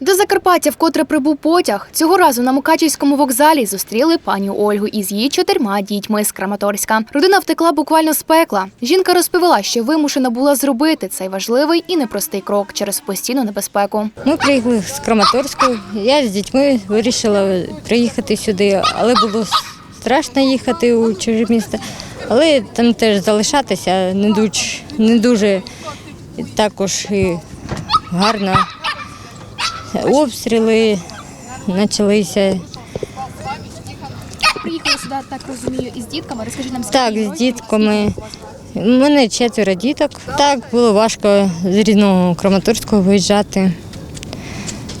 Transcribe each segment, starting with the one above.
До Закарпаття вкотре прибув потяг. Цього разу на Мукачівському вокзалі зустріли пані Ольгу із її чотирма дітьми з Краматорська. Родина втекла буквально з пекла. Жінка розповіла, що вимушена була зробити цей важливий і непростий крок через постійну небезпеку. Ми приїхали з Краматорську. Я з дітьми вирішила приїхати сюди, але було страшно їхати у чуже місто. Але там теж залишатися не дуже, не дуже також і гарно. Обстріли почалися. Приїхали сюди, так розумію, із дітками. Розкажіть нам Так, з дітками. У мене четверо діток. Так було важко з рідного Краматорського виїжджати.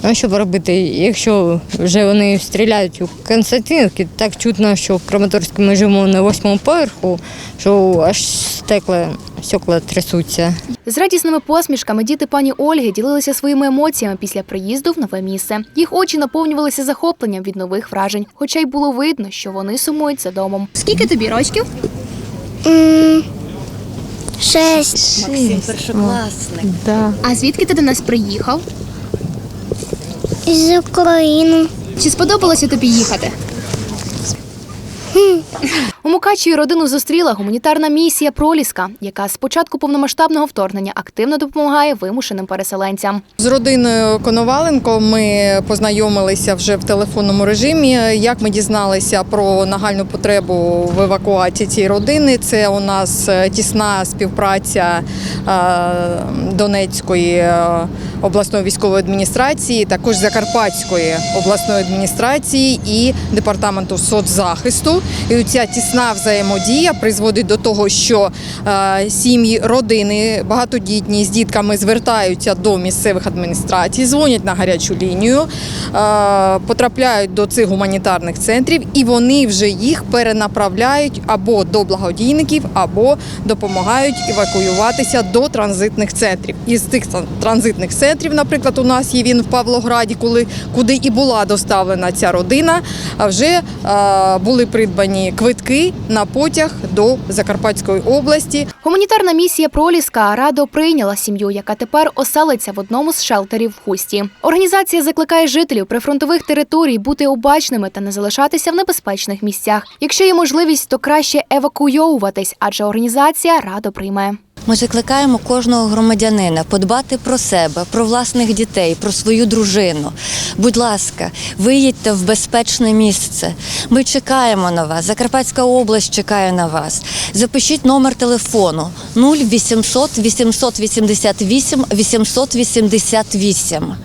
Ну, що робити, якщо вже вони стріляють у Константинівці, так чутно, що в Краматорську ми живемо на восьмому поверху, що аж стекла, стекла трясуться. З радісними посмішками діти пані Ольги ділилися своїми емоціями після приїзду в нове місце. Їх очі наповнювалися захопленням від нових вражень, хоча й було видно, що вони сумують за домом. Скільки тобі рочків? Шесть. А звідки ти до нас приїхав? Із України. Чи сподобалося тобі їхати? У Мукачеві родину зустріла гуманітарна місія Проліска, яка з початку повномасштабного вторгнення активно допомагає вимушеним переселенцям. З родиною Коноваленко ми познайомилися вже в телефонному режимі. Як ми дізналися про нагальну потребу в евакуації цієї родини, це у нас е, тісна співпраця е, Донецької е, обласної військової адміністрації, також Закарпатської обласної адміністрації і департаменту соцзахисту. І ця тісна взаємодія призводить до того, що е, сім'ї, родини багатодітні з дітками звертаються до місцевих адміністрацій, дзвонять на гарячу лінію, е, потрапляють до цих гуманітарних центрів, і вони вже їх перенаправляють або до благодійників, або допомагають евакуюватися до транзитних центрів. Із цих транзитних центрів, наприклад, у нас є він в Павлограді, коли куди і була доставлена ця родина. Вже е, були придбані квитки на потяг до Закарпатської області. Гуманітарна місія Проліска радо прийняла сім'ю, яка тепер оселиться в одному з шелтерів в Хусті. Організація закликає жителів прифронтових територій бути обачними та не залишатися в небезпечних місцях. Якщо є можливість, то краще евакуйовуватись, адже організація радо прийме. Ми закликаємо кожного громадянина подбати про себе, про власних дітей, про свою дружину. Будь ласка, виїдьте в безпечне місце. Ми чекаємо на вас. Закарпатська область чекає на вас. Запишіть номер телефону 0800 888 888.